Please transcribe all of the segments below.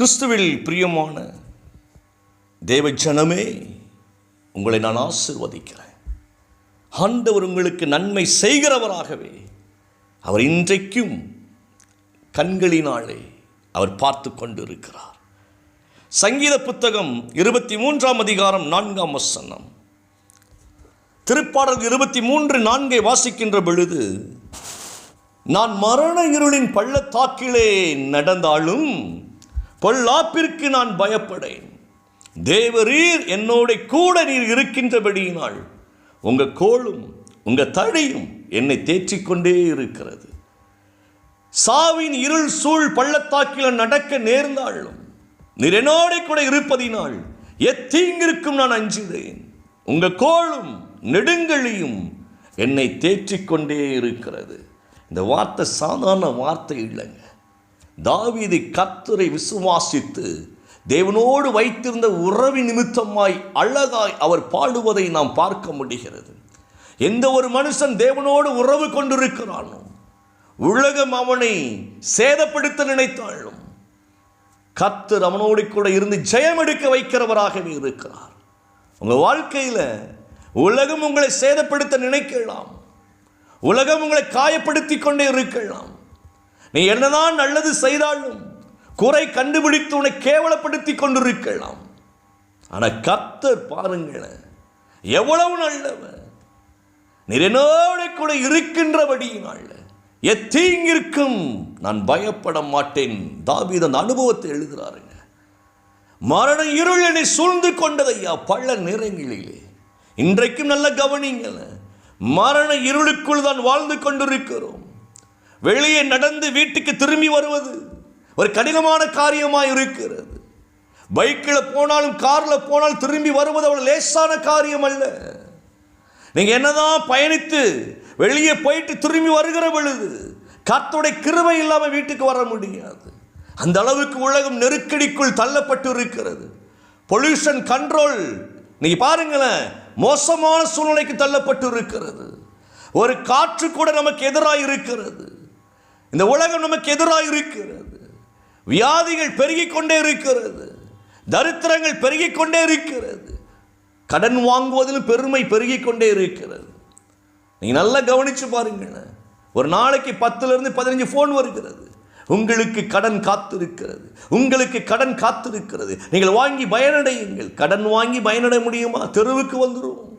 கிறிஸ்துவில் பிரியமான தேவ ஜனமே உங்களை நான் ஆசிர்வதிக்கிறேன். ஆண்டவர் உங்களுக்கு நன்மை செய்கிறவராகவே அவர் இன்றைக்கும் கண்களினாலே அவர் பார்த்து கொண்டிருக்கிறார். சங்கீத புத்தகம் இருபத்தி மூன்றாம் அதிகாரம் நான்காம் வசனம். திருப்பாடல் இருபத்தி மூன்று நான்கை வாசிக்கின்ற பொழுது நான் மரண இருளின் பள்ளத்தாக்கிலே நடந்தாலும் பொல்லாப்பிற்கு நான் பயப்படேன். தேவரீர் என்னோட கூட நீர் இருக்கின்றபடியினால் உங்கள் கோளும் உங்கள் தடியும் என்னை தேற்றிக்கொண்டே இருக்கிறது. சாவின் இருள் சூழ் பள்ளத்தாக்கில நடக்க நேர்ந்தாலும் நீர் என்னோட கூட இருப்பதினால் எத்தீங்கிருக்கும் நான் அஞ்சுகிறேன் உங்க கோளும் நெடுங்கலியும் என்னை தேற்றிக்கொண்டே இருக்கிறது. இந்த வார்த்தை சாதாரண வார்த்தை இல்லைங்க. தாவீது கத்தரை விசுவாசித்து தேவனோடு வைத்திருந்த உறவி நிமித்தமாய் அழகாய் அவர் பாடுவதை நாம் பார்க்க முடிகிறது. எந்த ஒரு மனுஷன் தேவனோடு உறவு கொண்டிருக்கிறானோ உலகம் அவனை சேதப்படுத்த நினைத்தாலும் கத்தர் அவனோடு கூட இருந்து ஜெயம் எடுக்க வைக்கிறவராகவே இருக்கிறார். உங்கள் வாழ்க்கையில் உலகம் உங்களை சேதப்படுத்த நினைக்கலாம். உலகம் உங்களை காயப்படுத்தி கொண்டே இருக்கலாம். நீ என்னதான் நல்லது செய்தாலும் குறை கண்டுபிடித்து உன்னை கேவலப்படுத்தி கொண்டிருக்கலாம். ஆனால் கத்தர் பாருங்களேன் எவ்வளவு நல்லவன் நீர் என்னோட கூட இருக்கின்றபடியினால் எத்தீங்கிருக்கும் நான் பயப்பட மாட்டேன். தாவீது அந்த அனுபவத்தை எழுதுகிறாருங்க மரண இருள் என்னை சூழ்ந்து கொண்டதையா? பல நேரங்களிலே இன்றைக்கும் நல்ல கவனிங்கள் மரண இருளுக்குள் தான் வாழ்ந்து கொண்டிருக்கிறோம். வெளியே நடந்து வீட்டுக்கு திரும்பி வருவது ஒரு கடினமான காரியமாக இருக்கிறது. பைக்கில் போனாலும் காரில் போனால் திரும்பி வருவது அவ்வளோ லேசான காரியம் அல்ல. நீங்கள் என்னதான் பயணித்து வெளியே போயிட்டு திரும்பி வருகிற பொழுது கர்த்தருடைய கிருபை இல்லாமல் வீட்டுக்கு வர முடியாது. அந்த அளவுக்கு உலகம் நெருக்கடிக்குள் தள்ளப்பட்டு இருக்கிறது பொல்யூஷன் கண்ட்ரோல் நீங்க பாருங்களேன் மோசமான சூழ்நிலைக்கு தள்ளப்பட்டு இருக்கிறது ஒரு காற்று கூட நமக்கு எதிராக இருக்கிறது. இந்த உலகம் நமக்கு எதிராக இருக்கிறது. வியாதிகள் பெருகிக் கொண்டே இருக்கிறது. தரித்திரங்கள் பெருகிக் கொண்டே இருக்கிறது. கடன் வாங்குவதிலும் பெருமை பெருகிக் கொண்டே இருக்கிறது. நீங்கள் நல்லா கவனித்து பாருங்களேன். ஒரு நாளைக்கு பத்துலேருந்து பதினஞ்சு ஃபோன் வருகிறது. உங்களுக்கு கடன் காத்திருக்கிறது. உங்களுக்கு கடன் காத்திருக்கிறது. நீங்கள் வாங்கி பயனடையுங்கள். கடன் வாங்கி பயனடைய முடியுமா? தெருவுக்கு வந்துடுவோம்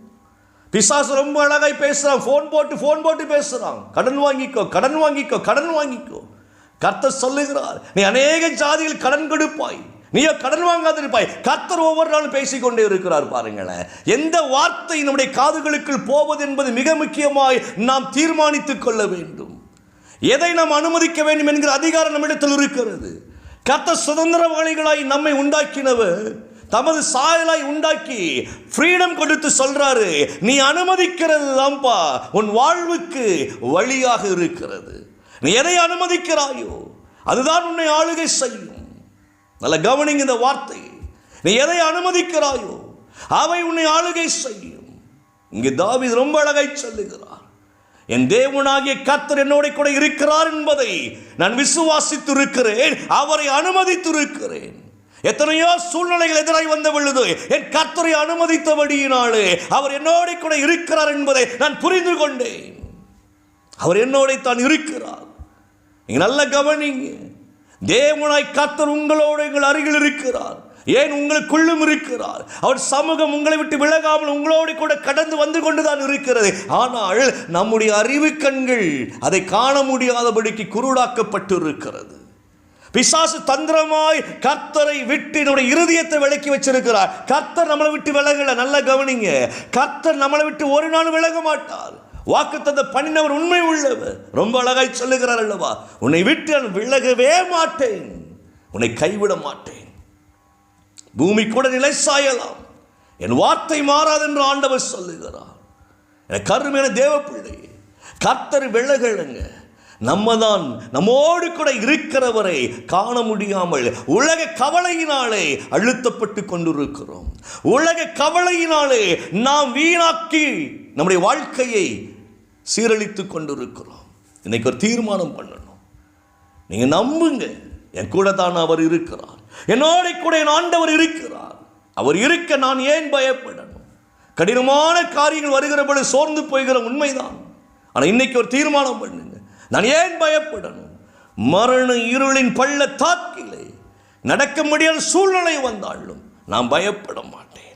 பிசாசு ரொம்ப அழகாய் பேசுகிறான் ஃபோன் போட்டு ஃபோன் போட்டு பேசுகிறான் கடன் வாங்கிக்கோ கடன் வாங்கிக்கோ கடன் வாங்கிக்கோ. கர்த்தர் சொல்லுகிறார் நீ அநேக ஜாதிகள் கடன் கொடுப்பாய். நீயோ கடன் வாங்காதிருப்பாய். கர்த்தர் ஒவ்வொரு நாளும் பேசிக்கொண்டே இருக்கிறார் பாருங்களேன். எந்த வார்த்தை நம்முடைய காதுகளுக்குள் போவது என்பது மிக முக்கியமாய் நாம் தீர்மானித்துக் கொள்ள வேண்டும். எதை நாம் அனுமதிக்க வேண்டும் என்கிற அதிகாரம் நம்மிடத்தில் இருக்கிறது. கர்த்த சுதந்திரவாளிகளாய் நம்மை உண்டாக்கினவர் தமது சாயலாய் உண்டாக்கி ஃப்ரீடம் கொடுத்து சொல்றாரு. நீ அனுமதிக்கிறது தான்ப்பா உன் வாழ்வுக்கு வழியாக இருக்கிறது. நீ எதை அனுமதிக்கிறாயோ அதுதான் உன்னை ஆளுகை செய்யும். நல்ல கவனிங் இந்த வார்த்தை. நீ எதை அனுமதிக்கிறாயோ அவை உன்னை ஆளுகை செய்யும். இங்கே தாவி ரொம்ப அழகை சொல்லுகிறார். என் தேவனாகிய கர்த்தர் என்னோட கூட இருக்கிறார் என்பதை நான் விசுவாசித்து இருக்கிறேன் அவரை அனுமதித்து இருக்கிறேன் எத்தனையோ சூழ்நிலைகள் எதிராய் வந்து விழுது. என் கர்த்தரை அனுமதித்தபடியினாலே அவர் என்னோட கூட இருக்கிறார் என்பதை நான் புரிந்து கொண்டேன். அவர் என்னோட தான் இருக்கிறார். நீங்கள் நல்ல கவனிங்க. தேவனாய் கத்தர் உங்களோடு எங்கள் அருகில் இருக்கிறார். ஏன் உங்களுக்குள்ளும் இருக்கிறார்? அவர் சமூகம் உங்களை விட்டு விலகாமல் உங்களோடு கூட கடந்து வந்து கொண்டுதான் இருக்கிறது. ஆனால் நம்முடைய அறிவு கண்கள் அதை காண முடியாதபடிக்கு குருடாக்கப்பட்டு இருக்கிறது பிசாசு தந்திரமாய் கர்த்தரை விட்டு நம்முடைய இருதயத்தை விளக்கி வச்சிருக்கிறார். கர்த்தர் நம்மளை விட்டு விலகல நல்லா கவனிங்க. கர்த்தர் நம்மளை விட்டு ஒரு நாள் விலக மாட்டார். வாக்கு தந்த பண்ணினவர் உண்மை உள்ளவர். ரொம்ப அழகாய் சொல்லுகிறார் அல்லவா? உன்னை விட்டு நான் விலகவே மாட்டேன். உன்னை கைவிட மாட்டேன். பூமி கூட நிலை சாயலாம் என் வார்த்தை மாறாது என்று ஆண்டவர் சொல்லுகிறார். என் கருமையான தேவ பிள்ளை கர்த்தர் விலகலுங்க. நம்ம தான் நம்மோடு கூட இருக்கிறவரை காண முடியாமல் உலக கவலையினாலே அழுத்தப்பட்டு கொண்டிருக்கிறோம். உலக கவலையினாலே நாம் வீணாக்கி நம்முடைய வாழ்க்கையை சீரழித்து கொண்டிருக்கிறோம். இன்னைக்கு ஒரு தீர்மானம் பண்ணணும். நீங்க நம்புங்க என் கூட தான் அவர் இருக்கிறார். என்னோட கூட என் ஆண்டவர் இருக்கிறார். அவர் இருக்க நான் ஏன் பயப்படணும்? கடினமான காரியங்கள் வருகிற பொழுது சோர்ந்து போய்கிற உண்மைதான். ஆனால் இன்னைக்கு ஒரு தீர்மானம் பண்ணுங்க. நான் ஏன் பயப்படணும்? மரண இருளின் பள்ள தாக்கிலே நடக்க முடியாத சூழ்நிலை வந்தாலும் நான் பயப்பட மாட்டேன்.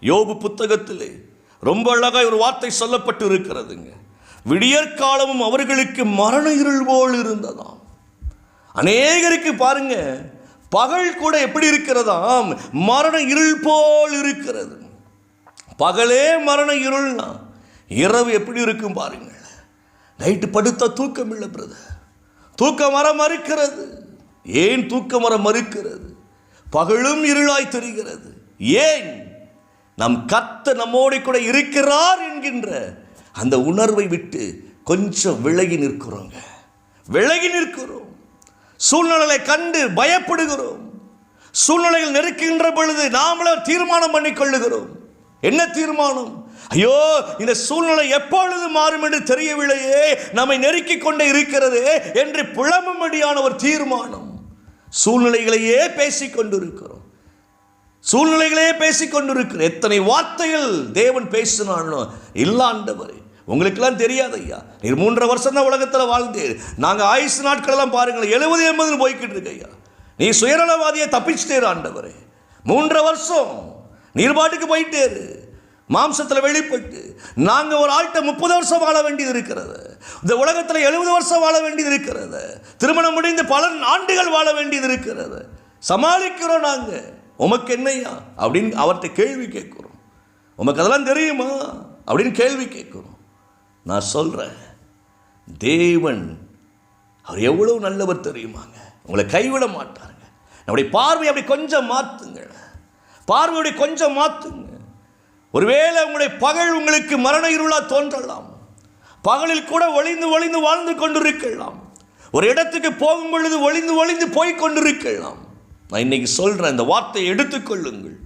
யோபு புத்தகத்திலே ரொம்ப அழகாக ஒரு வார்த்தை சொல்லப்பட்டு இருக்கிறதுங்க விடியற்காலமும் அவர்களுக்கு மரண இருள் போல் இருந்ததாம். அநேகருக்கு பாருங்க பகல் கூட எப்படி இருக்கிறதாம்? மரண இருள் போல் இருக்கிறது. பகலே மரண இருள்னா இரவு எப்படி இருக்கும் பாருங்கள் நைட்டு படுத்தால் தூக்கம் இல்லை பிரதர் தூக்கம் வர மறுக்கிறது. ஏன் தூக்கம் வர மறுக்கிறது? பகலும் இருளாய் தெரிகிறது. ஏன்? நம் கத்த நம்மோடு கூட இருக்கிறார் என்கின்ற அந்த உணர்வை விட்டு கொஞ்சம் விலகி நிற்கிறோங்க. விலகி நிற்கிறோம். சூழ்நிலைகளை கண்டு பயப்படுகிறோம். சூழ்நிலைகள் நெருக்கின்ற பொழுது நாமளே தீர்மானம் பண்ணிக்கொள்ளுகிறோம். என்ன தீர்மானம்? ஐயோ இந்த சூழ்நிலை எப்பொழுது மாறும் என்று தெரியவில்லையே. நம்மை நெருக்கிக் கொண்டே இருக்கிறது என்று புலம்பும்படியான ஒரு தீர்மானம். சூழ்நிலைகளையே பேசிக் கொண்டிருக்கிறோம். சூழ்நிலைகளையே பேசிக் கொண்டிருக்கிறோம். எத்தனை வார்த்தைகள் தேவன் பேசினானோ இல்லாண்டவர். உங்களுக்கெல்லாம் தெரியாது ஐயா நீர் மூன்றரை வருஷம் தான் உலகத்தில் வாழ்ந்தீர். நாங்கள் ஆயுசு நாட்களெல்லாம் பாருங்களேன். எழுபது எண்பதுன்னு போய்கிட்டு இருக்கு ஐயா நீ சுயநலவாதியை தப்பிச்சிட்டேரு ஆண்டவரே. மூன்றரை வருஷம் நீர் பாட்டுக்கு போயிட்டேரு. மாம்சத்தில் வெளிப்பட்டு நாங்கள் ஒரு ஆள்கிட்ட முப்பது வருஷம் வாழ வேண்டியது இருக்கிறது. இந்த உலகத்தில் எழுபது வருஷம் வாழ வேண்டியது இருக்கிறது. திருமணம் முடிந்து பல ஆண்டுகள் வாழ வேண்டியது இருக்கிறது. சமாளிக்கிறோம் நாங்கள் உமக்கு என்னையா? அப்படின்னு அவர்கிட்ட கேள்வி கேட்குறோம். உமக்கு அதெல்லாம் தெரியுமா? அப்படின்னு கேள்வி கேட்குறோம். நான் சொல்கிறேன் தேவன் அவர் எவ்வளவு நல்லவர் தெரியுமாங்க? உங்களை கைவிட மாட்டாருங்க. நம்முடைய பார்வை அப்படி கொஞ்சம் மாற்றுங்க பார்வையுடைய கொஞ்சம் மாற்றுங்க ஒருவேளை உங்களுடைய பகல் உங்களுக்கு மரண இருளாக தோன்றலாம். பகலில் கூட ஒளிந்து ஒளிந்து வாழ்ந்து கொண்டிருக்கலாம். ஒரு இடத்துக்கு போகும் பொழுது ஒளிந்து ஒளிந்து போய் கொண்டிருக்கலாம். நான் இன்னைக்கு சொல்கிறேன் இந்த வார்த்தையை எடுத்துக்கொள்ளுங்கள்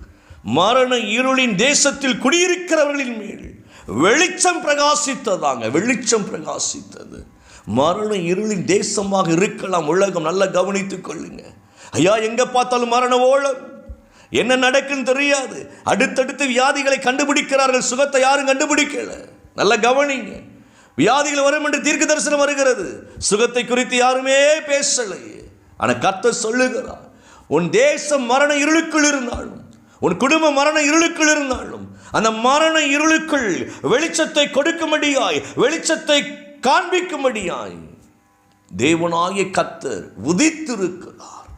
மரண இருளின் தேசத்தில் குடியிருக்கிறவர்களின் மேல் வெளிச்சம் பிரகாசித்ததாங்க வெளிச்சம் பிரகாசித்தது. மரண இருளின் தேசமாக இருக்கலாம். உலகம் நல்லா கவனித்துக் கொள்ளுங்க. ஐயா எங்கே பார்த்தாலும் மரண ஓலம்? என்ன நடக்குன்னு தெரியாது. அடுத்தடுத்து வியாதிகளை கண்டுபிடிக்கிறார்கள். சுகத்தை யாரும் கண்டுபிடிக்கல. நல்ல கவனிங்க. வியாதிகள் வரும் என்று தீர்க்க தரிசனம் வருகிறது. சுகத்தை குறித்து யாருமே பேசலையே. ஆனால் கத்த சொல்லுகிறார். உன் தேசம் மரண இருளுக்குள் இருந்தாலும் உன் குடும்ப மரண இருளுக்குள் இருந்தாலும் அந்த மரண இருளுக்குள் வெளிச்சத்தை கொடுக்கும்படியாய் வெளிச்சத்தை காண்பிக்கும்படியாய் தேவனாகிய கத்தர் உதித்திருக்கிறார்.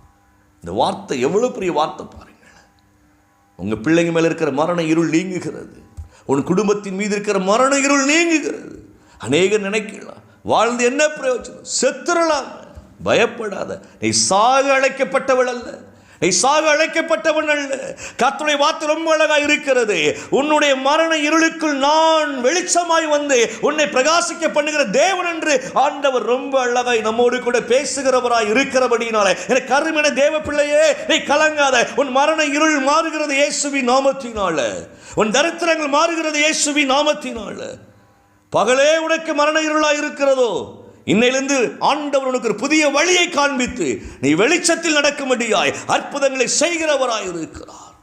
இந்த வார்த்தை எவ்வளவு பெரிய வார்த்தை பாருங்கள் உங்கள் பிள்ளைங்க மேலே இருக்கிற மரண இருள் நீங்குகிறது. உன் குடும்பத்தின் மீது இருக்கிற மரண இருள் நீங்குகிறது. அநேகர் நினைக்கலாம் வாழ்ந்து என்ன பிரயோஜனம்? செத்துறலாம். பயப்படாத. நீ சாக அழைக்கப்பட்டவள் அல்ல. நீ அழைக்கப்பட்டவன் அல்ல. கத்துடைய வார்த்தை ரொம்ப அழகா இருக்கிறது. உன்னுடைய மரண இருளுக்குள் நான் வெளிச்சமாய் வந்து உன்னை பிரகாசிக்க பண்ணுகிற தேவன் என்று ஆண்டவர் ரொம்ப அழகாய் நம்மோடு கூட பேசுகிறவராய் இருக்கிறபடினால எனக்கு கருமென தேவ பிள்ளையே நீ கலங்காத. உன் மரண இருள் மாறுகிறது இயேசுவி நாமத்தினால. உன் தரித்திரங்கள் மாறுகிறது இயேசுவி நாமத்தினால. பகலே உனக்கு மரண இருளாய் இருக்கிறதோ? இன்னையிலிருந்து ஆண்டவர் உனக்கு ஒரு புதிய வழியை காண்பித்து நீ வெளிச்சத்தில் நடக்கும்படியாய் அற்புதங்களை செய்கிறவராய் இருக்கிறார்.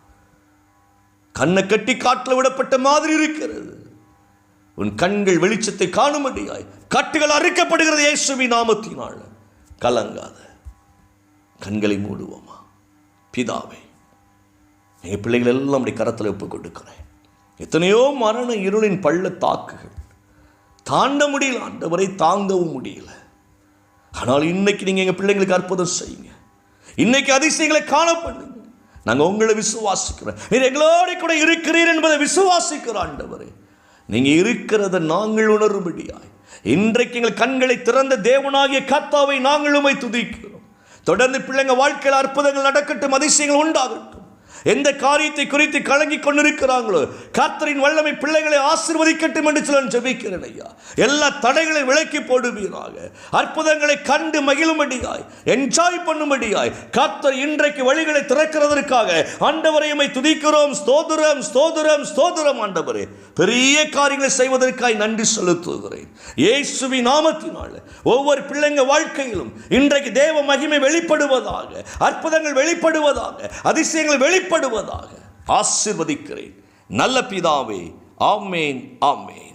கண்ணை கட்டி காட்டில் விடப்பட்ட மாதிரி இருக்கிறது. உன் கண்கள் வெளிச்சத்தை காணும்படியாய் கட்டுகள் அறுக்கப்படுகிறது இயேசுவி நாமத்தினால். கலங்காத. கண்களை மூடுவோமா? பிதாவை எங்கள் பிள்ளைகள் எல்லாம் அப்படி கரத்தில் ஒப்புக் கொடுக்கிறேன் எத்தனையோ மரண இருளின் பள்ள தாக்குகள் தாண்ட முடியல ஆண்டவரை தாங்கவும் முடியல. ஆனால் இன்னைக்கு நீங்கள் எங்கள் பிள்ளைங்களுக்கு அற்புதம் செய்யுங்க. இன்னைக்கு அதிசயங்களை காண பண்ணுங்க. நாங்கள் உங்களை விசுவாசிக்கிறோம். நீர் எங்களோட கூட இருக்கிறீர் என்பதை விசுவாசிக்கிற ஆண்டவரே. நீங்கள் இருக்கிறத நாங்கள் உணரும்படியாய். இன்றைக்கு எங்கள் கண்களை திறந்த தேவனாகிய கத்தாவை நாங்களுமே துதிக்கிறோம். தொடர்ந்து பிள்ளைங்க வாழ்க்கையில் அற்புதங்கள் நடக்கட்டும் அதிசயங்கள் உண்டாகட்டும். எந்த காரியத்தை குறித்து கலங்கி கொண்டிருக்கிறாங்களோ கர்த்தரின் வல்லமை பிள்ளைகளை ஆசிர்வதிக்கட்டும் என்று சொல்ல ஜெபிக்கிறேன் ஐயா. எல்லா தடைகளை விலக்கி போடுவீராக. அற்புதங்களை கண்டு மகிழும்படியாய் என்ஜாய் பண்ணும்படியாய் கர்த்தர் இன்றைக்கு வழிகளை திறக்கிறதற்காக ஆண்டவரையுமை துதிக்கிறோம். ஸ்தோதுரம் ஸ்தோதுரம் ஸ்தோதுரம் ஆண்டவரே. பெரிய காரியங்களை செய்வதற்காய் நன்றி செலுத்துகிறேன். இயேசுவின் நாமத்தினால் ஒவ்வொரு பிள்ளைங்க வாழ்க்கையிலும் இன்றைக்கு தேவ மகிமை வெளிப்படுவதாக அற்புதங்கள் வெளிப்படுவதாக அதிசயங்கள் வெளிப்படுவதாக ஆசிர்வதிக்கிறேன். நல்ல பிதாவே ஆமேன் ஆமேன்.